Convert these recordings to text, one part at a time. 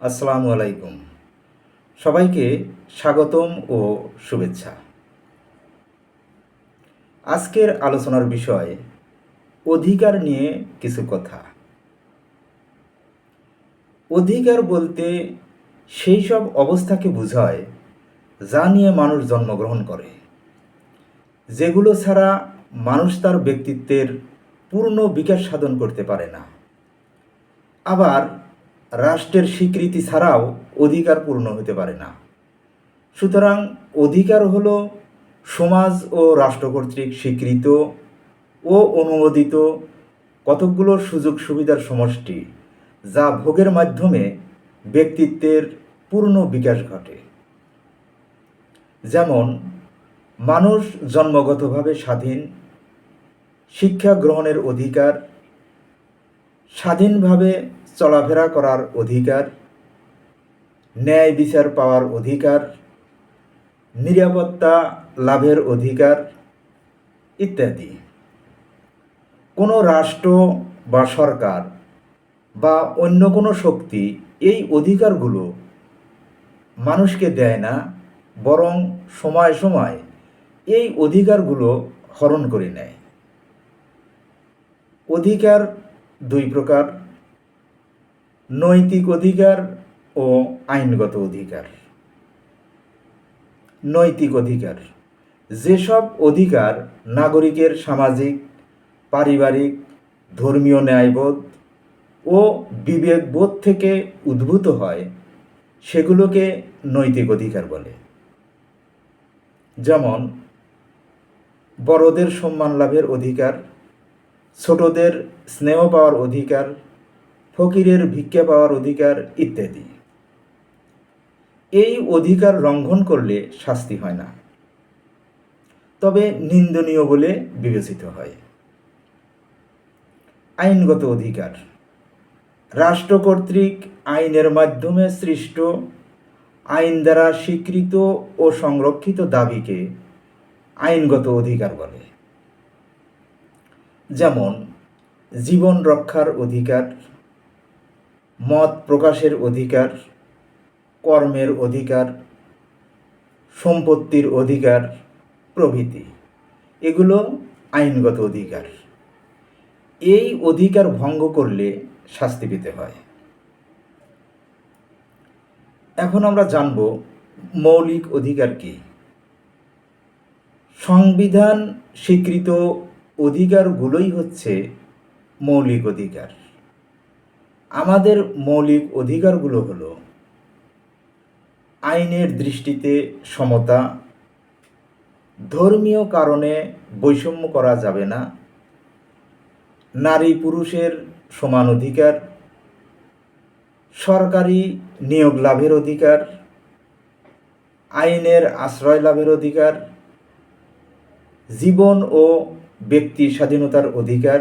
আসসালামু আলাইকুম। সবাইকে স্বাগতম ও শুভেচ্ছা। আজকের আলোচনার বিষয় অধিকার নিয়ে কিছু কথা। অধিকার বলতে সেই সব অবস্থাকে বোঝায় যা নিয়ে মানুষ জন্মগ্রহণ করে। যেগুলো ছাড়া মানুষ তার ব্যক্তিত্বের পূর্ণ বিকাশ সাধন করতে পারে না। আবার রাষ্ট্রের স্বীকৃতি ছাড়াও অধিকার পূর্ণ হতে পারে না। সুতরাং অধিকার হলো সমাজ ও রাষ্ট্র কর্তৃক স্বীকৃত ও অনুমোদিত কতকগুলো সুযোগ সুবিধার সমষ্টি, যা ভোগের মাধ্যমে ব্যক্তিত্বের পূর্ণ বিকাশ ঘটে। যেমন, মানুষ জন্মগতভাবে স্বাধীন, শিক্ষা গ্রহণের অধিকার, স্বাধীনভাবে চলাফেরা করার অধিকার, ন্যায় বিচার পাওয়ার অধিকার, নিরাপত্তা লাভের অধিকার ইত্যাদি। কোনো রাষ্ট্র বা সরকার বা অন্য কোনো শক্তি এই অধিকারগুলো মানুষকে দেয় না, বরং সময় সময় এই অধিকারগুলো হরণ করে নেয়। অধিকার দুই প্রকার। নৈতিক অধিকার ও আইনগত অধিকার। নৈতিক অধিকার। যেসব অধিকার নাগরিকের সামাজিক, পারিবারিক, ধর্মীয় ন্যায়বোধ ও বিবেকবোধ থেকে উদ্ভূত হয়, সেগুলোকে নৈতিক অধিকার বলে। যেমন, বড়দের সম্মান লাভের অধিকার, ছোটদের স্নেহ পাওয়ার অধিকার ফকিরের ভিক্ষা পাওয়ার অধিকার ইত্যাদি। এই অধিকার লঙ্ঘন করলে শাস্তি হয় না। তবে নিন্দনীয় বলে বিবেচিত হয়। আইনগত অধিকার। রাষ্ট্র কর্তৃক আইনের মাধ্যমে সৃষ্ট আইন দ্বারা স্বীকৃত ও সংরক্ষিত দাবিকে আইনগত অধিকার বলে। যেমন, জীবন রক্ষার অধিকার মত প্রকাশের অধিকার, কর্মের অধিকার, সম্পত্তির অধিকার, প্রভৃতি। এগুলো আইনগত অধিকার। এই অধিকার ভঙ্গ করলে শাস্তি পেতে হয়। এখন আমরা জানব মৌলিক অধিকার কি। সংবিধান স্বীকৃত অধিকারগুলোই হচ্ছে মৌলিক অধিকার। আমাদের মৌলিক অধিকারগুলো হলো আইনের দৃষ্টিতে সমতা, ধর্মীয় কারণে বৈষম্য করা যাবে না, নারী পুরুষের সমান অধিকার, সরকারি নিয়োগ লাভের অধিকার, আইনের আশ্রয় লাভের অধিকার, জীবন ও ব্যক্তি স্বাধীনতার অধিকার,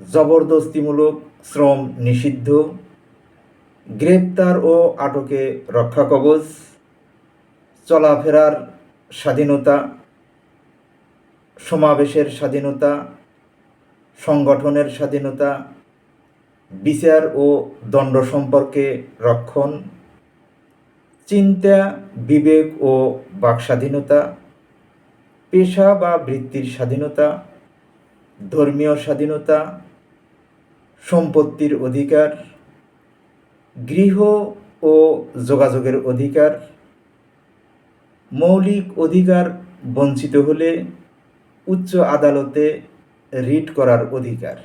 জবরদস্তিমূলক শ্রম নিষিদ্ধ, গ্রেপ্তার ও আটকে রক্ষা কবচ, চলাফেরার স্বাধীনতা, সমাবেশের স্বাধীনতা, সংগঠনের স্বাধীনতা, বিচার ও দণ্ড সম্পর্কে রক্ষণ, চিন্তা, বিবেক ও বাকস্বাধীনতা, পেশা বা বৃত্তির স্বাধীনতা, ধর্মীয় স্বাধীনতা সম্পত্তির অধিকার, গৃহ ও যোগাযোগের অধিকার, মৌলিক অধিকার বঞ্চিত হলে উচ্চ আদালতে রিট করার অধিকার।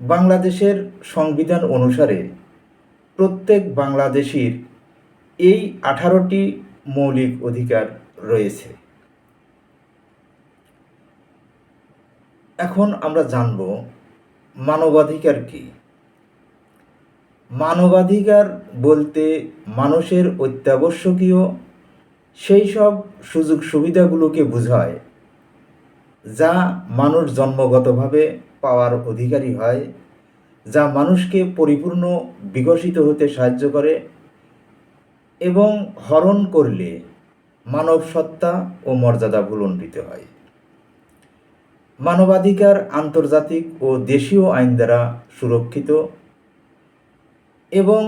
বাংলাদেশের সংবিধান অনুসারে প্রত্যেক বাংলাদেশির এই আঠারোটি মৌলিক অধিকার রয়েছে। এখন আমরা জানব মানবাধিকার কি? মানবাধিকার বলতে মানুষের অত্যাবশ্যকীয় সেই সব সুযোগ সুবিধাগুলোকে বোঝায়, যা মানুষ জন্মগতভাবে পাওয়ার অধিকারী হয়, যা মানুষকে পরিপূর্ণ বিকশিত হতে সাহায্য করে এবং হরণ করলে মানব সত্তা ও মর্যাদা ভুলণ্ডিত হয়। মানবাধিকার আন্তর্জাতিক ও দেশীয় আইন দ্বারা সুরক্ষিত এবং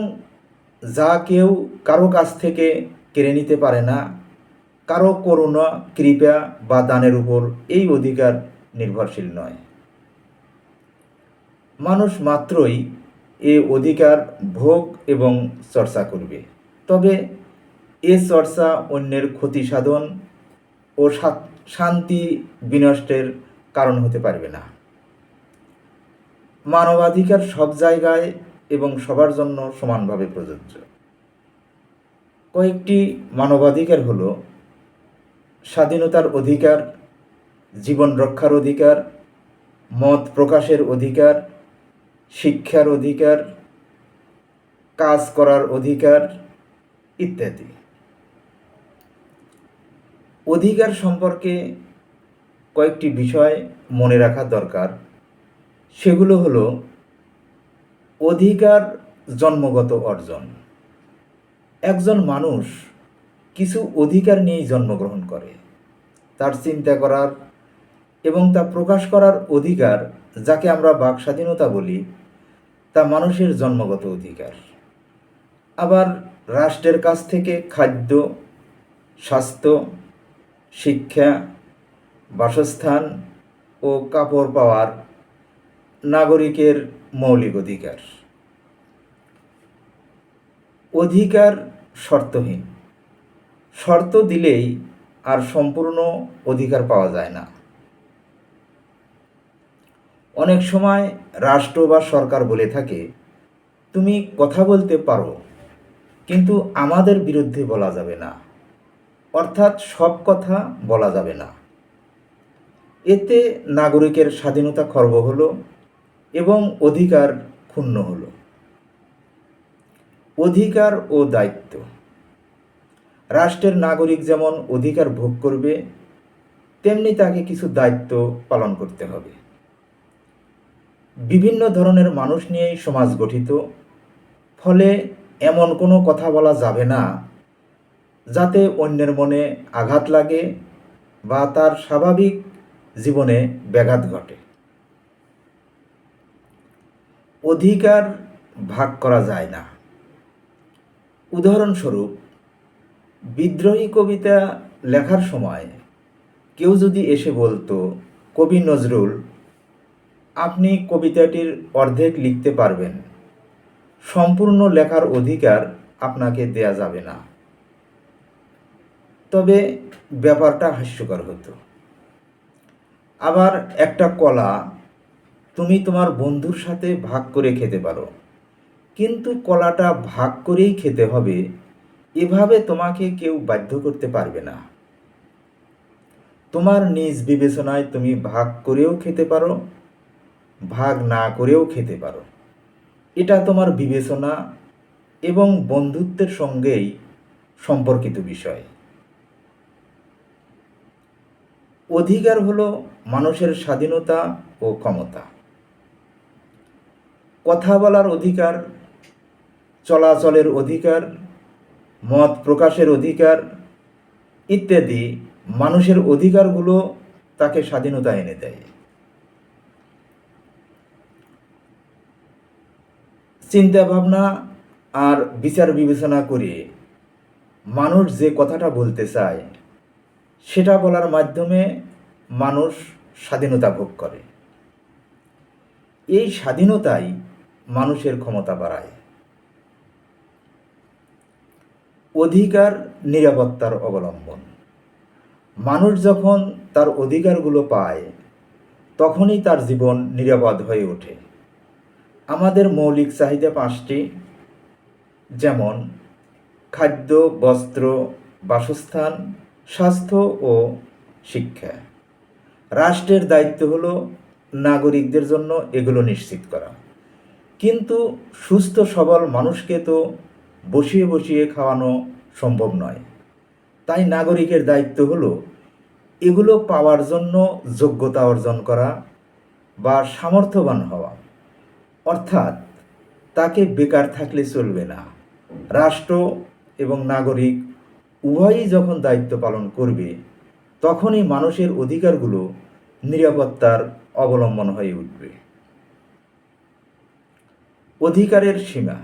যা কেউ কারও কাছ থেকে কেড়ে নিতে পারে না। কারও করুণা, কৃপা বা দানের উপর এই অধিকার নির্ভরশীল নয়। মানুষ মাত্রই এ অধিকার ভোগ এবং চর্চা করবে। তবে এ চর্চা অন্যের ক্ষতি সাধন ও শান্তি বিনষ্টের কারণ হতে পারবে না। মানবাধিকার সব জায়গায় এবং সবার জন্য সমানভাবে প্রযোজ্য। কয়েকটি মানবাধিকার হল স্বাধীনতার অধিকার, জীবন রক্ষার অধিকার, মত প্রকাশের অধিকার, শিক্ষার অধিকার, কাজ করার অধিকার ইত্যাদি। অধিকার সম্পর্কে কয়েকটি বিষয় মনে রাখা দরকার। সেগুলো হলো অধিকার জন্মগত অর্জন। একজন মানুষ কিছু অধিকার নিয়েই জন্মগ্রহণ করে। তার চিন্তা করার এবং তা প্রকাশ করার অধিকার যাকে আমরা বাক স্বাধীনতা বলি, তা মানুষের জন্মগত অধিকার। আবার রাষ্ট্রের কাছ থেকে খাদ্য, স্বাস্থ্য, শিক্ষা বাসস্থান ও কাপড় পাওয়ার নাগরিকের মৌলিক অধিকার। অধিকার শর্তহীন। শর্ত দিলেই আর সম্পূর্ণ অধিকার পাওয়া যায় না। অনেক সময় রাষ্ট্র বা সরকার বলে থাকে, তুমি কথা বলতে পারো, কিন্তু আমাদের বিরুদ্ধে বলা যাবে না। অর্থাৎ সব কথা বলা যাবে না। এতে নাগরিকের স্বাধীনতা খর্ব হলো এবং অধিকার ক্ষুণ্ণ হলো। অধিকার ও দায়িত্ব। রাষ্ট্রের নাগরিক যেমন অধিকার ভোগ করবে, তেমনি তাকে কিছু দায়িত্ব পালন করতে হবে। বিভিন্ন ধরনের মানুষ নিয়েই সমাজ গঠিত, ফলে এমন কোনো কথা বলা যাবে না যাতে অন্যের মনে আঘাত লাগে বা তার স্বাভাবিক জীবনে ব্যাঘাত ঘটে। অধিকার ভাগ করা যায় না। উদাহরণস্বরূপ, বিদ্রোহী কবিতা লেখার সময় কেউ যদি এসে বলতো, কবি নজরুল, আপনি কবিতাটির অর্ধেক লিখতে পারবেন। সম্পূর্ণ লেখার অধিকার আপনাকে দেয়া যাবে না। তবে ব্যাপারটা হাস্যকর হতো। আবার একটা কলা তুমি তোমার বন্ধুর সাথে ভাগ করে খেতে পারো। কিন্তু কলাটা ভাগ করেই খেতে হবে, এভাবে তোমাকে কেউ বাধ্য করতে পারবে না। তোমার নিজ বিবেচনায় তুমি ভাগ করেও খেতে পারো, ভাগ না করেও খেতে পারো। এটা তোমার বিবেচনা এবং বন্ধুত্বের সঙ্গেই সম্পর্কিত বিষয়। অধিকার হলো মানুষের স্বাধীনতা ও ক্ষমতা। কথা বলার অধিকার, চলাচলের অধিকার, মত প্রকাশের অধিকার ইত্যাদি মানুষের অধিকারগুলো তাকে স্বাধীনতা এনে দেয়। চিন্তা ভাবনা আর বিচার বিবেচনা করে মানুষ যে কথাটা বলতে চায়, সেটা বলার মাধ্যমে মানুষ স্বাধীনতা ভোগ করে। এই স্বাধীনতাই মানুষের ক্ষমতা বাড়ায়। অধিকার নিরাপত্তার অবলম্বন। মানুষ যখন তার অধিকারগুলো পায়, তখনই তার জীবন নিরাপদ হয়ে ওঠে। আমাদের মৌলিক চাহিদা পাঁচটি, যেমন খাদ্য, বস্ত্র, বাসস্থান, স্বাস্থ্য ও শিক্ষা। রাষ্ট্রের দায়িত্ব হলো নাগরিকদের জন্য এগুলো নিশ্চিত করা। কিন্তু সুস্থ, সবল মানুষকে তো বসিয়ে বসিয়ে খাওয়ানো সম্ভব নয়। তাই নাগরিকের দায়িত্ব হলো এগুলো পাওয়ার জন্য যোগ্যতা অর্জন করা বা সামর্থ্যবান হওয়া। অর্থাৎ তাকে বেকার থাকলে চলবে না। রাষ্ট্র এবং নাগরিক উভয়ই যখন দায়িত্ব পালন করবে তখনই মানুষের অধিকারগুলো নিরাপত্তার অবলম্বন হয়ে উঠবে। অধিকারের সীমা।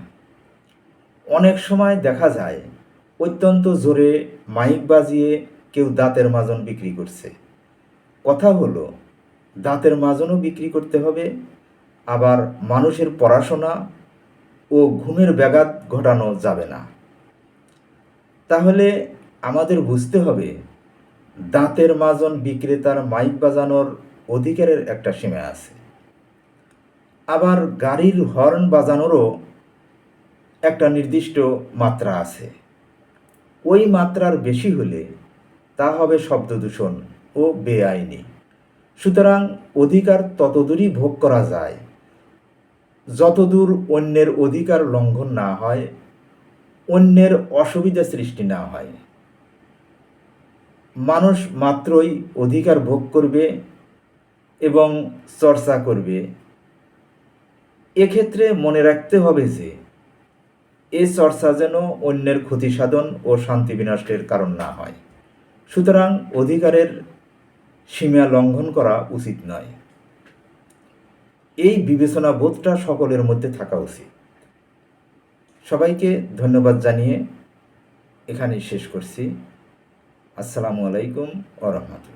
অনেক সময় দেখা যায়, অত্যন্ত জোরে মাইক বাজিয়ে কেউ দাঁতের মাজন বিক্রি করছে। কথা হলো, দাঁতের মাজনও বিক্রি করতে হবে, আবার মানুষের পড়াশোনা ও ঘুমের ব্যাঘাত ঘটানো যাবে না। তাহলে আমাদের বুঝতে হবে দাঁতের মাজন বিক্রেতার মাইক বাজানোর অধিকারের একটা সীমা আছে। আবার গাড়ির হর্ন বাজানোরও একটা নির্দিষ্ট মাত্রা আছে। ওই মাত্রার বেশি হলে তা হবে শব্দ দূষণ ও বেআইনি। সুতরাং অধিকার ততদূরই ভোগ করা যায়। যতদূর অন্যের অধিকার লঙ্ঘন না হয়, অন্যের অসুবিধা সৃষ্টি না হয়। মানুষ মাত্রই অধিকার ভোগ করবে এবং চর্চা করবে। এক্ষেত্রে মনে রাখতে হবে যে, এ চর্চা যেন অন্যের ক্ষতি সাধন ও শান্তি বিনষ্টের কারণ না হয়। সুতরাং অধিকারের সীমা লঙ্ঘন করা উচিত নয়। এই বিবেচনা বোধটা সকলের মধ্যে থাকা উচিত। সবাইকে ধন্যবাদ জানিয়ে এখানেই শেষ করছি। আসসালামু আলাইকুম ও রহমতুল্লাহ।